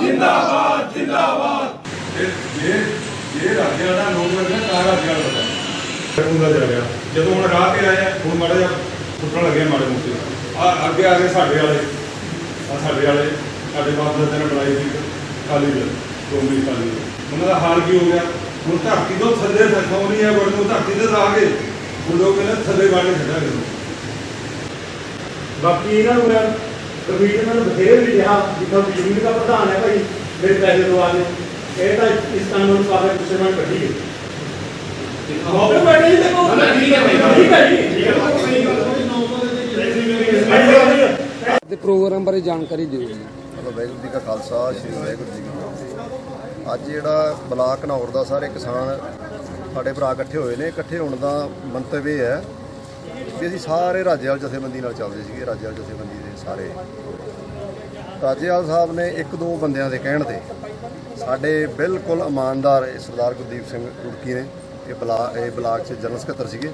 ਜਿੰਦਾਬਾਦ। ਜਿੰਦਾਬਾਦ ਇਹ ਰਾਜਿਆਂ ਦਾ ਰਾਜਿਆਂ ਦਾ ਹੁੰਦਾ ਜਾ ਰਿਹਾ। ਜਦੋਂ ਹੁਣ ਰਾਹ ਤੇ ਆਏ ਆ, ਹੁਣ ਮਾੜਾ ਜਿਹਾ ਫੁੱਟਣ ਲੱਗਿਆ ਮਾੜੇ ਮੋਟੇ। ਆ ਅੱਗੇ ਆ ਗਏ ਸਾਡੇ ਵਾਲੇ। ਆ ਸਾਡੇ ਵਾਲੇ ਸਾਡੇ ਬਾਪ ਦਾ ਦਿਨ ਬਣਾਈ ਸੀ ਖਾਲੀ ਦੇ ਦੋਮੀ ਖਾਲੀ ਉਹਨਾਂ ਦਾ ਹਾਲ ਕੀ ਹੋ ਗਿਆ? ਹੁਣ ਧਰਤੀ ਤੋਂ ਥੱਲੇ ਸੱਖੋਂ ਨਹੀਂ ਹੈ ਬੜ ਨੂੰ ਧਰਤੀ ਤੇ ਆ ਗਏ। ਹੁਣ ਲੋਕ ਕਹਿੰਦੇ ਥੱਲੇ ਬਾਣੇ ਛੱਡਾਂਗੇ। ਬਾਕੀ ਇਹਨਾਂ ਨੂੰ ਮੈਂ ਕਮੇਟੀ ਇਹਨਾਂ ਨੂੰ ਬਥੇਰੇ ਵੀ ਕਿਹਾ ਜਿੱਥੋਂ ਬਿਜਲੀ ਦਾ ਪ੍ਰਧਾਨ ਹੈ ਭਾਈ ਮੇਰੇ ਪੈਸੇ ਦਵਾ ਦੇ। ਇਹ ਤਾਂ ਇਸ ਕਾਨੂੰਨ ਪਾਵੇ ਕਿਸੇ ਨਾਲ ਕੱਢੀ ਗਈ ਮੌਕੇ ਬੈਠੇ ਹੀ ਦੇਖੋ। ਠੀਕ ਹੈ ਭਾਈ ਠੀਕ ਹੈ। ਜੀ ਠੀਕ ਹੈ। ਤੇ ਪ੍ਰੋਗਰਾਮ ਬਾਰੇ ਜਾਣਕਾਰੀ ਦਿਓ ਜੀ। ਵਾਹਿਗੁਰੂ ਜੀ ਕਾ ਖਾਲਸਾ, ਸ੍ਰੀ ਵਾਹਿਗੁਰੂ ਜੀ ਕੀ ਫਤਿਹ। ਅੱਜ ਜਿਹੜਾ ਬਲਾਕ ਨੌਰ ਦਾ ਸਾਰੇ ਕਿਸਾਨ ਸਾਡੇ ਭਰਾ ਇਕੱਠੇ ਹੋਏ ਨੇ, ਇਕੱਠੇ ਹੋਣ ਦਾ ਮੰਤਵ ਇਹ ਹੈ ਕਿ ਅਸੀਂ ਸਾਰੇ ਰਾਜੇਵਾਲ ਜਥੇਬੰਦੀ ਨਾਲ ਚੱਲਦੇ ਸੀਗੇ, ਰਾਜੇਵਾਲ ਜਥੇਬੰਦੀ ਦੇ ਸਾਰੇ। ਰਾਜੇਵਾਲ ਸਾਹਿਬ ਨੇ ਇੱਕ ਦੋ ਬੰਦਿਆਂ ਦੇ ਕਹਿਣ ਤੇ ਸਾਡੇ ਬਿਲਕੁਲ ਇਮਾਨਦਾਰ ਸਰਦਾਰ ਗੁਰਦੀਪ ਸਿੰਘ ਰੁੜਕੀ ਨੇ, ਇਹ ਬਲਾ, ਇਹ ਬਲਾਕ 'ਚ ਜਨਰਲ ਸਕੱਤਰ ਸੀਗੇ।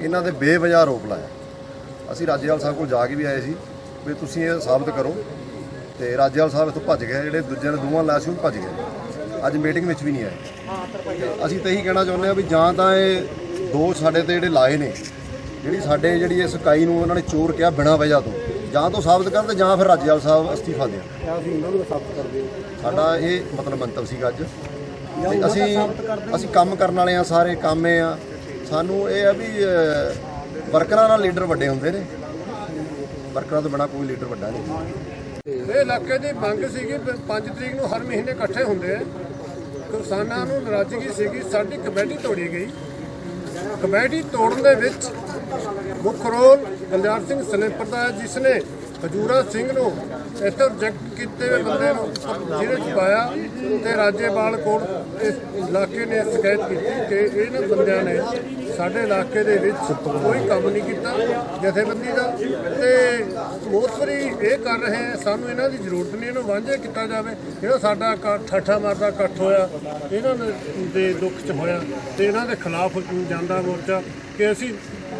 ਇਹਨਾਂ ਦੇ ਬੇਵਜ੍ਹਾ ਆਰੋਪ ਲਾਇਆ। ਅਸੀਂ ਰਾਜੇਵਾਲ ਸਾਹਿਬ ਕੋਲ ਜਾ ਕੇ ਵੀ ਆਏ ਸੀ। ਵੀ ਤੁਸੀਂ ਇਹ ਸਾਬਤ ਕਰੋ ਤੇ ਰਾਜੇਵਾਲ ਸਾਹਿਬ ਇੱਥੋਂ ਭੱਜ ਗਏ ਜਿਹੜੇ ਦੂਜਿਆਂ ਨੇ ਦੋਵਾਂ ਲਾਇਆ ਸੀ ਉਹ ਵੀ ਭੱਜ ਗਏ। ਅੱਜ ਮੀਟਿੰਗ ਵਿੱਚ ਵੀ ਨਹੀਂ ਆਏ। ਅਸੀਂ ਤਾਂ ਇਹੀ ਕਹਿਣਾ ਚਾਹੁੰਦੇ ਆ ਵੀ ਜਾਂ ਤਾਂ ਇਹ ਦੋ ਸਾਡੇ ਤੇ ਜਿਹੜੇ ਲਾਏ ਨੇ ਜਿਹੜੀ ਸਾਡੇ ਜਿਹੜੀ ਇਸ ਇਕਾਈ ਨੂੰ ਉਹਨਾਂ ਨੇ ਚੋਰ ਕਿਹਾ ਬਿਨਾਂ ਵਜ੍ਹਾ ਤੋਂ ਜਾਂ ਤੋਂ ਸਾਬਤ ਕਰਨ ਤੇ ਜਾਂ ਫਿਰ ਰਾਜੇਵਾਲ ਸਾਹਿਬ ਅਸਤੀਫਾ ਦੇਣ। ਅਸੀਂ ਉਹਨਾਂ ਨੂੰ ਸਾਬਤ ਕਰਦੇ ਸਾਡਾ ਇਹ ਮਤਲਬ ਮੰਤਵ ਸੀਗਾ ਅੱਜ। ਅਸੀਂ ਅਸੀਂ ਕੰਮ ਕਰਨ ਵਾਲੇ ਆ ਸਾਰੇ ਕਾਮੇ ਆ। ਸਾਨੂੰ ਇਹ ਆ ਵੀ ਵਰਕਰਾਂ ਨਾਲ ਲੀਡਰ ਵੱਡੇ ਹੁੰਦੇ ਨੇ। ਵਰਕਰਾਂ ਤੋਂ ਬਿਨਾਂ ਕੋਈ ਲੀਡਰ ਵੱਡਾ ਨਹੀਂ। ਇਹ ਇਲਾਕੇ ਦੀ ਮੰਗ ਸੀਗੀ 5 ਤਰੀਕ ਨੂੰ ਹਰ ਮਹੀਨੇ ਇਕੱਠੇ ਹੁੰਦੇ ਆ। ਕਿਸਾਨਾਂ ਨੂੰ ਨਾਰਾਜ਼ਗੀ ਸੀਗੀ, ਸਾਡੀ ਕਮੇਟੀ ਤੋੜੀ ਗਈ। ਕਮੇਟੀ ਤੋੜਨ ਦੇ ਵਿੱਚ ਮੁੱਖ ਰੋਲ ਬਲਦਾਰ ਸਿੰਘ ਸਲੇਪਰ ਦਾ ਜਿਸ ਨੇ ਹਜੂਰਾ ਸਿੰਘ ਨੂੰ ਇੱਥੇ ਰਿਜੈਕਟ ਕੀਤੇ ਹੋਏ ਬੰਦੇ ਨੂੰ, ਜਿਹਦੇ ਚ ਪਾਇਆ ਤੇ ਰਾਜੇਵਾਲ ਕੋਲ ਇਸ ਇਲਾਕੇ ਨੇ ਸ਼ਿਕਾਇਤ ਕੀਤੀ ਕਿ ਇਹਨਾਂ ਬੰਦਿਆਂ ਨੇ ਸਾਡੇ ਇਲਾਕੇ ਦੇ ਵਿੱਚ ਕੋਈ ਕੰਮ ਨਹੀਂ ਕੀਤਾ ਜਥੇਬੰਦੀ ਦਾ। ਤੇ ਮੋਸਰੀ ਇਹ ਕਰ ਰਹੇ ਆ ਸਾਨੂੰ ਇਹਨਾਂ ਦੀ ਜ਼ਰੂਰਤ ਨਹੀਂ, ਇਹਨੂੰ ਵਾਂਝੇ ਕੀਤਾ ਜਾਵੇ। ਜਿਹੜਾ ਸਾਡਾ ਇਕੱਠ- ਠਾਠਾ ਮਾਰਦਾ, ਇਕੱਠ ਹੋਇਆ, ਇਹਨਾਂ ਦੇ- ਦੁੱਖ ਚ ਹੋਇਆ ਤੇ ਇਹਨਾਂ ਦੇ ਖਿਲਾਫ ਜਾਂਦਾ ਮੋਰਚਾ ਕਿ ਅਸੀਂ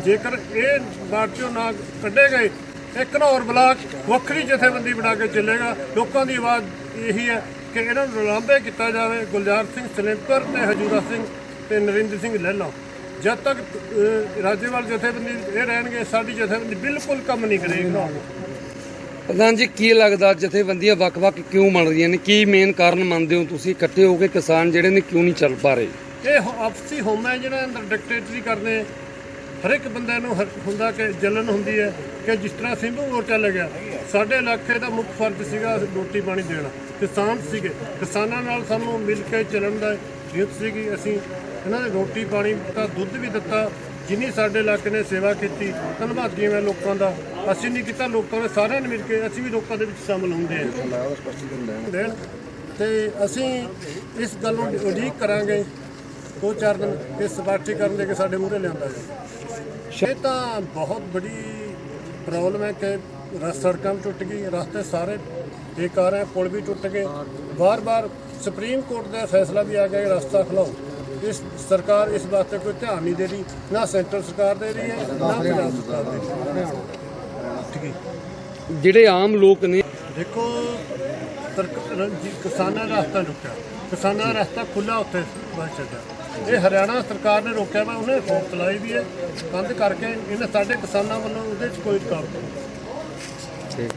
ਜੇਕਰ ਇਹ ਮਾਰਚੋਂ ਨਾ ਕੱਢੇ ਗਏ ਇੱਕ ਹੋਰ ਬਲਾਕ ਵੱਖਰੀ ਜਥੇਬੰਦੀ ਬਣਾ ਕੇ ਚੱਲੇਗਾ। ਲੋਕਾਂ ਦੀ ਆਵਾਜ਼ ਇਹੀ ਹੈ ਕਿ ਇਹਨਾਂ ਨੂੰ ਰਲਾਂਬੇ ਕੀਤਾ ਜਾਵੇ। ਗੁਲਜ਼ਾਰ ਸਿੰਘ ਸਲੇਪਰ ਤੇ ਹਜੂਰਾ ਸਿੰਘ ਤੇ ਨਰਿੰਦਰ ਸਿੰਘ ਲਹਿਲਾ। ਜਦ ਤੱਕ ਰਾਜੇਵਾਲ ਜਥੇਬੰਦੀ ਇਹ ਰਹਿਣਗੇ ਸਾਡੀ ਜਥੇਬੰਦੀ ਬਿਲਕੁਲ ਕੰਮ ਨਹੀਂ ਕਰੇਗੀ। ਪ੍ਰਧਾਨ ਜੀ ਕੀ ਲੱਗਦਾ ਜਥੇਬੰਦੀਆਂ ਵੱਖ-ਵੱਖ ਕਿਉਂ ਬਣ ਰਹੀਆਂ ਨੇ? ਕੀ ਮੇਨ ਕਾਰਨ ਮੰਨਦੇ ਹੋ ਤੁਸੀਂ? ਇਕੱਠੇ ਹੋ ਕੇ ਕਿਸਾਨ ਜਿਹੜੇ ਨੇ ਕਿਉਂ ਨਹੀਂ ਚੱਲ ਪਾ ਰਹੇ? ਇਹ ਆਪਸੀ ਹੋਮ ਜਿਹੜਾ ਅੰਦਰ ਡਿਕਟੇਟਰੀ ਕਰਦੇ ਹਰ ਇੱਕ ਬੰਦੇ ਨੂੰ ਹੁੰਦਾ ਕਿ ਜਲਨ ਹੁੰਦੀ ਹੈ। ਕਿ ਜਿਸ ਤਰ੍ਹਾਂ ਸਿੰਭੂ ਮੋਰਚਾ ਲੱਗਿਆ ਸਾਡੇ ਇਲਾਕੇ ਦਾ ਮੁੱਖ ਫਰਜ਼ ਸੀਗਾ ਰੋਟੀ ਪਾਣੀ ਦੇਣਾ। ਕਿਸਾਨ ਸੀਗੇ। ਕਿਸਾਨਾਂ ਨਾਲ ਸਾਨੂੰ ਮਿਲ ਕੇ ਚੱਲਣ ਦਾ ਹਿੱਤ ਸੀਗੀ। ਅਸੀਂ ਇਹਨਾਂ ਨੇ ਰੋਟੀ ਪਾਣੀ ਦਿੱਤਾ, ਦੁੱਧ ਵੀ ਦਿੱਤਾ। ਜਿੰਨੀ ਸਾਡੇ ਇਲਾਕੇ ਨੇ ਸੇਵਾ ਕੀਤੀ, ਧੰਨਵਾਦੀ ਮੈਂ ਲੋਕਾਂ ਦਾ। ਅਸੀਂ ਨਹੀਂ ਕੀਤਾ, ਲੋਕਾਂ ਨੇ ਸਾਰਿਆਂ ਨੇ ਮਿਲ ਕੇ ਅਸੀਂ ਵੀ ਲੋਕਾਂ ਦੇ ਵਿੱਚ ਸ਼ਾਮਲ ਹੁੰਦੇ ਹਾਂ। ਦੇਣ। ਤੇ ਅਸੀਂ ਇਸ ਗੱਲ ਨੂੰ ਉਡੀਕ ਕਰਾਂਗੇ। ਦੋ ਚਾਰ ਦਿਨ ਇਹ ਕਰਨ ਦੇ ਕੇ ਸਾਡੇ ਮੂਹਰੇ ਲਿਆਂਦਾ ਜਾਵੇ। ਇਹ ਤਾਂ ਬਹੁਤ ਬੜੀ ਪ੍ਰੋਬਲਮ ਹੈ ਕਿ ਰ- ਸੜਕਾਂ ਵੀ ਟੁੱਟ ਗਈ ਰਸਤੇ ਸਾਰੇ ਬੇਕਾਰ ਹੈ ਪੁਲ ਵੀ ਟੁੱਟ ਗਏ। ਵਾਰ-ਵਾਰ ਸੁਪਰੀਮ ਕੋਰਟ ਦਾ ਫੈਸਲਾ ਵੀ ਆ ਗਿਆ ਕਿ ਰਸਤਾ ਖਲਾਓ। ਇਸ ਸਰਕਾਰ ਇਸ ਵਾਸਤੇ ਕੋਈ ਧਿਆਨ ਨਹੀਂ ਦੇ ਰਹੀ ਨਾ ਸੈਂਟਰ ਸਰਕਾਰ ਦੇ ਰਹੀ ਹੈ ਨਾ ਪੰਜਾਬ ਸਰਕਾਰ ਦੇ ਰਹੀ ਹੈ। ਜਿਹੜੇ ਆਮ ਲੋਕ ਨੇ ਦੇਖੋ ਕਿਸਾਨਾਂ ਦਾ ਰਸਤਾ ਰੁਕਿਆ। ਕਿਸਾਨਾਂ ਦਾ ਰਸਤਾ ਖੁੱਲਾ ਉੱਥੇ ਬਸ ਚੱਲਦਾ। ਇਹ ਹਰਿਆਣਾ ਸਰਕਾਰ ਨੇ ਰੋਕਿਆ ਵਾ ਉਹਨੇ ਫੋਕ ਚਲਾਈ ਵੀ ਹੈ। ਬੰਦ ਕਰਕੇ ਇਹਨਾਂ ਸਾਡੇ ਕਿਸਾਨਾਂ ਵੱਲੋਂ ਉਹਦੇ 'ਚ ਕੋਈ ਰੁਕਾਵਟ ਨਹੀਂ।